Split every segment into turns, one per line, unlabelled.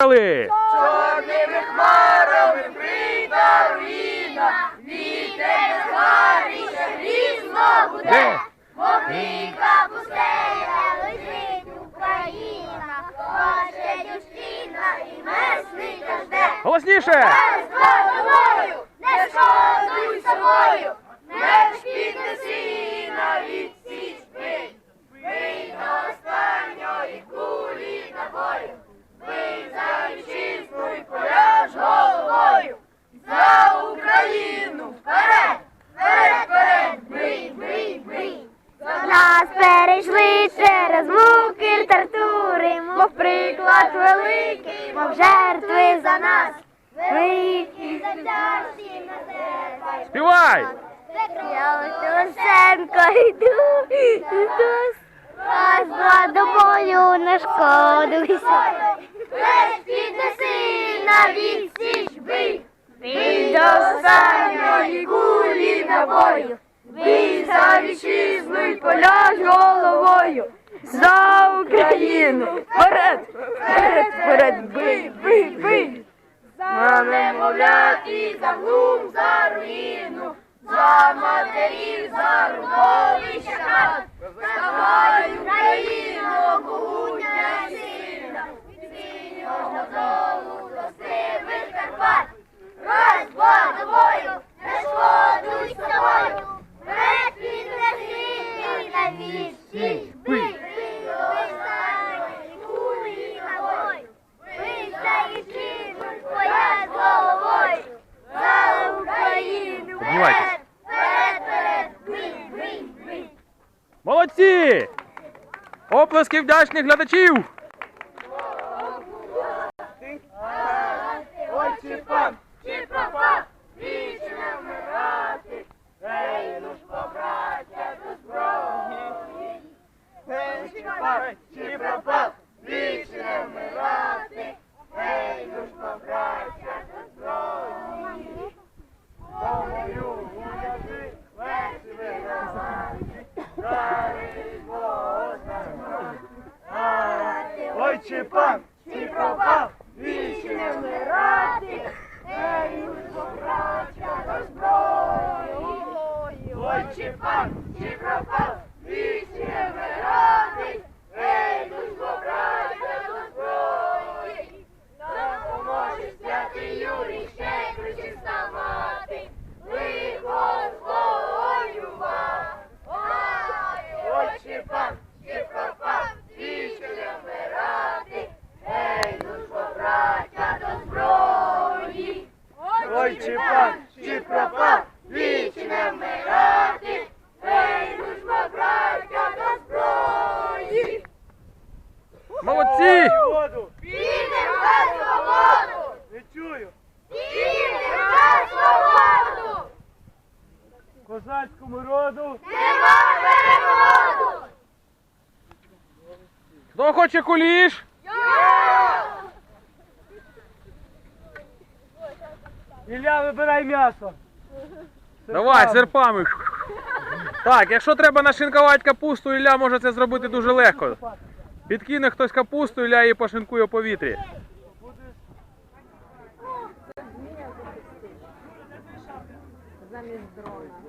Чорними хмарами прийде руїна, вітер згаріше грізно буде,
Де?
мокрика пустеля лежить Україна, плаче дівчина і месника жде.
Голосніше!
Не шкодуй собою, не шкідне сіна від січ бий, бий до останньої кулі набою, бий за вітчизну і поляж головою, за Україну вперед, вперед, вперед, бий, бий, бий.
Нас перейшли через муки й тортури, мов приклад великий, мов жертви за нас. Великий
Затяжці на тебе.
Співай!
я Лисенко йду, йду, з тобою не шкодуйся.
Весь піднеси на відсіч бий,
Бій
до останньої кулі набою, бій за вітчизну й поляж головою, за Україну, вперед, вперед, вперед, бий, бий, бий, за немовлят і за глум, за руїну, за матерів, за рубовище хат, Україно, могутня і сильна, від синього долу до сивих Карпат. Раз, два, тобою, не шкодуй з собою, вперед піднеси і на вічі. Бий, бий, бий, старий, кулі набою, бий за твоя з головою, за Україну, вперед, вперед, вперед, бий, бий, бий.
Молодці! Оплески вдячних глядачів!
Ой, пан, чи пропав, вічно вмирати, ей, ну ж побраття до зброї. Чи пан, чи пропав, вічно вмирати, ей, ну ж побраття до зброї. Помилю, уяви, легше вигравати, дари Бога Ой, чи пан, чи пропав, вічно вмирати, Ой, чи пан, чи пропав, вічно не Ну,
Хто хоче куліш?
Ілля, вибирай м'ясо.
Давай, серпами. Так, якщо треба нашинкувати капусту, Ілля може це зробити дуже легко. Підкине хтось капусту, Ілля її пошинкує в повітрі. Замість дрона.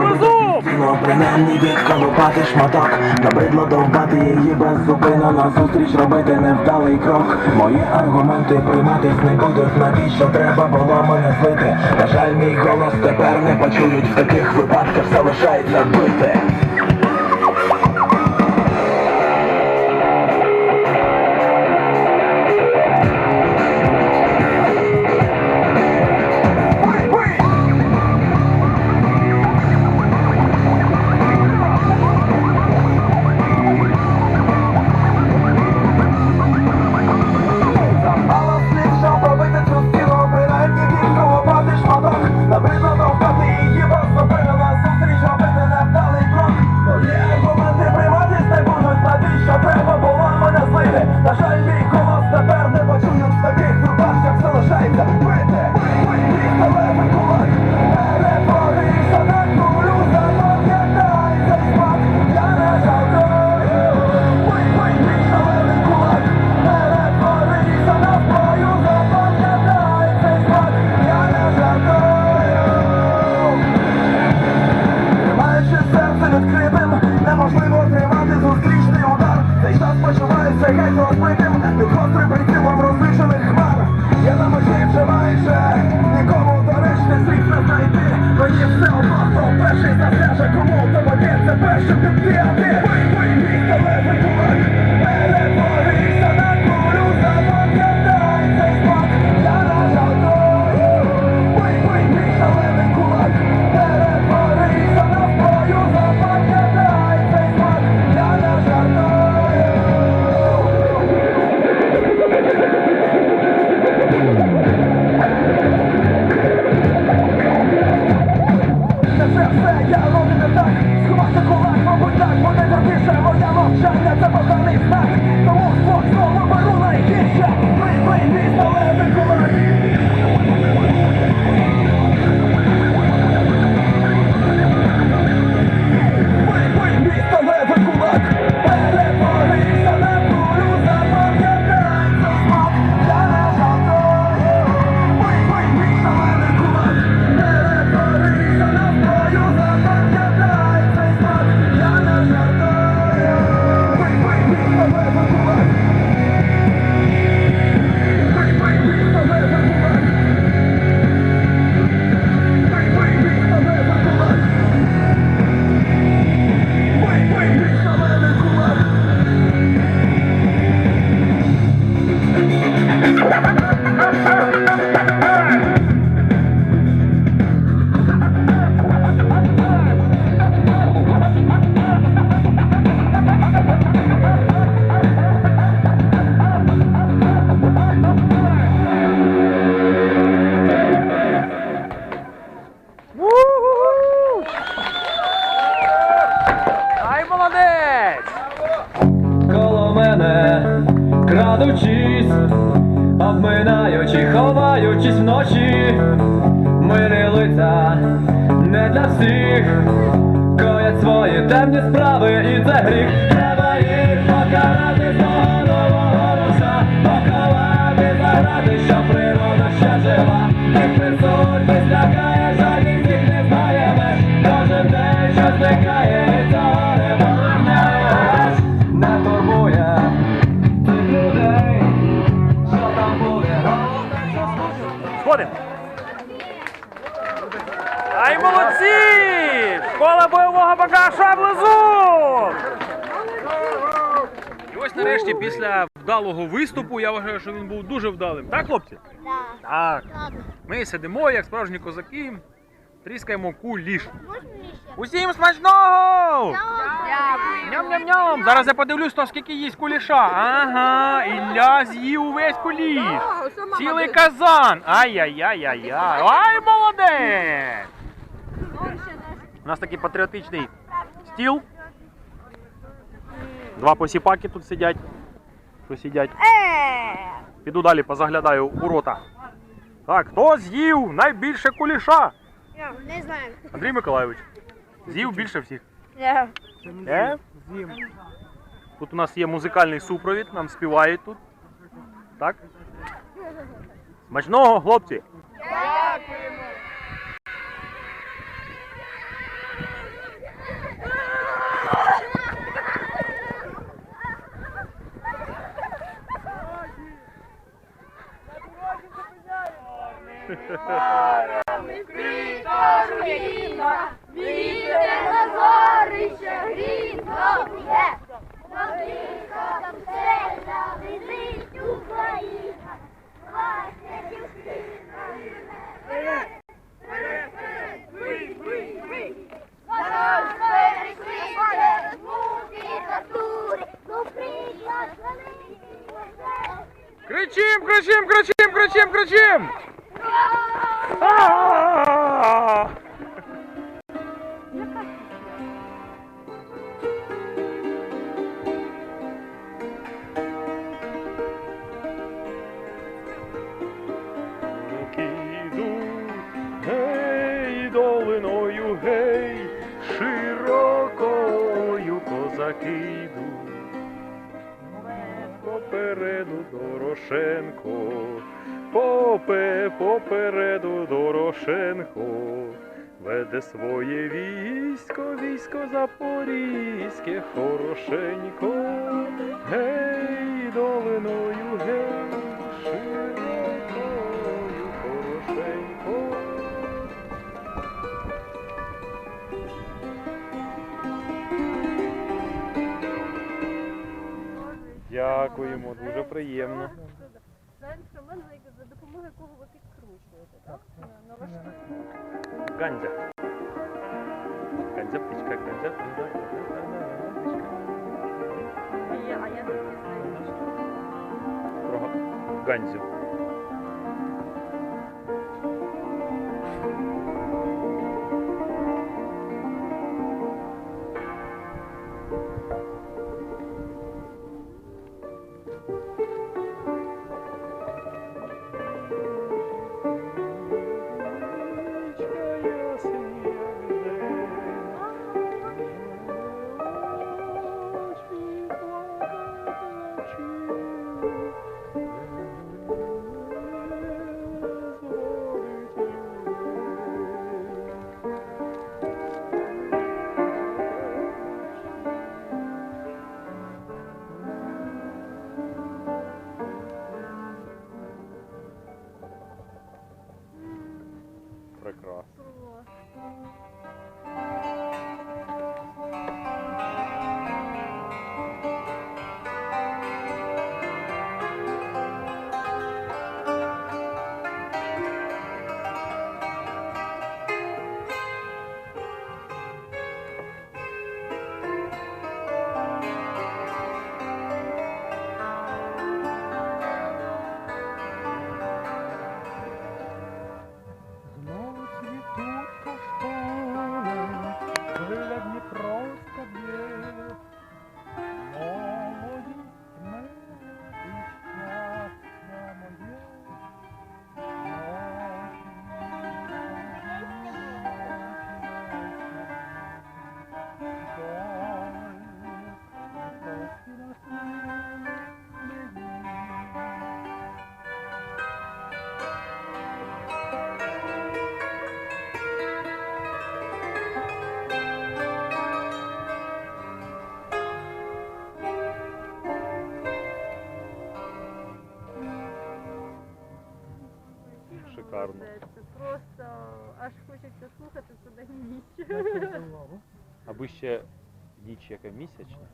розум!
Тіло принаймні відколупати шматок. Набридло довбати її без зупину. Назустріч робити невдалий крок. Мої аргументи прийматись не будуть. Навіщо треба було мене слити На жаль, мій голос тепер не почують. В таких випадках залишається бити.
хлопці, після вдалого виступу, я вважаю, що він був дуже вдалим. Так, хлопці? Да. Так. Ми сидимо, як справжні козаки, тріскаємо куліш. Усім смачного! Ням-ням-ням! Зараз я подивлюсь, то скільки їсть куліша. Ага, Ілля з'їв увесь куліш. Цілий казан. Ай-яй-яй-яй-яй. Ай, молодець! У нас такий патріотичний стіл. Два посіпаки тут сидять посидять. Е! Піду далі позаглядаю у рота. Так, хто з'їв найбільше куліша?
Я не знаю.
Андрій Миколайович. З'їв більше всіх.
Я.
З'їв. Тут у нас є музикальний супровід, нам співають тут. Так? Смачного, хлопці!
Вітер на горище грізно б'є, Владика сильна лежить Україна, Власне дівчина.
Кричим, кричим, кричим, кричим, кричим! Козаки. Попереду Дорошенко, попе, попереду Дорошенко, веде своє військо, військо запорізьке, хорошенько, гей, долиною, гей, хорошенько. Дякуємо, дуже приємно.
За інструмент, за- допомогою якого ви підкручуєте, так? На важкий.
Гандзя. Гандзя, птичка, гандзя.
А я, не знаю.
Про Гандзю. Аби ще ніч яка місячна.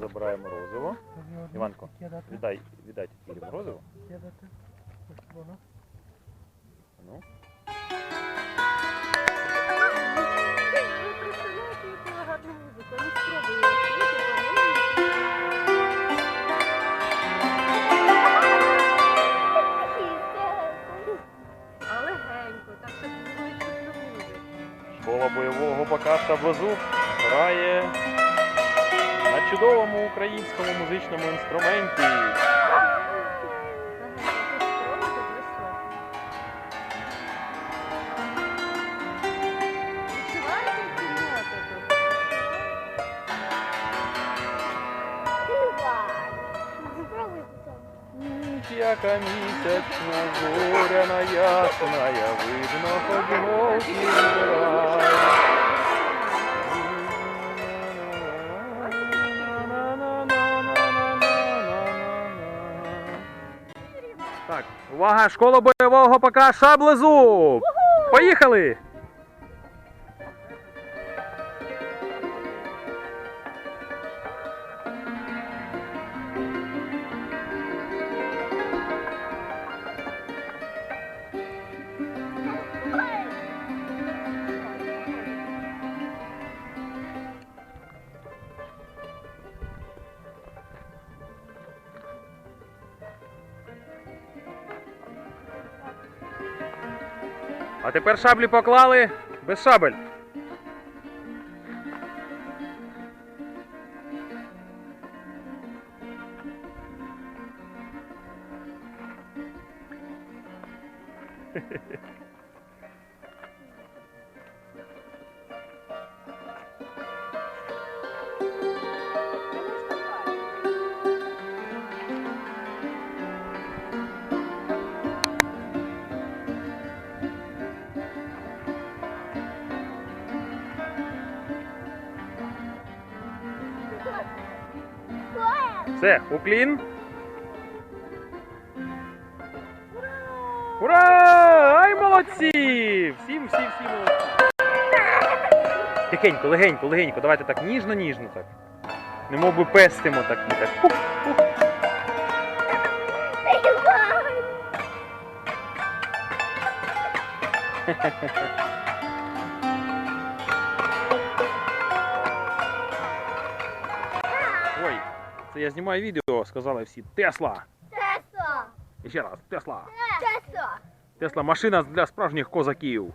Забирає морозиво. Іванко, віддай, віддай тільки морозиво. Ну. Школа бойового бакаша Блазу грає на чудовому українському музичному інструменті. Яка місячна, зоряна ясна, видно, хоч увага, школа бойового ПК Шаблезуб! Поїхали! А тепер шаблі поклали без шабель. Уклін. Ура! Ай, молодці! Всім, всі, всі молодці. Тихенько, легенько, легенько. Давайте так ніжно-ніжно так. Не мов би пестимо так так. Пух, пух. Ой, я знімаю відео, сказали всі. Тесла!
Тесла!
І ще раз, Тесла!
Тесла!
Тесла машина для справжніх козаків.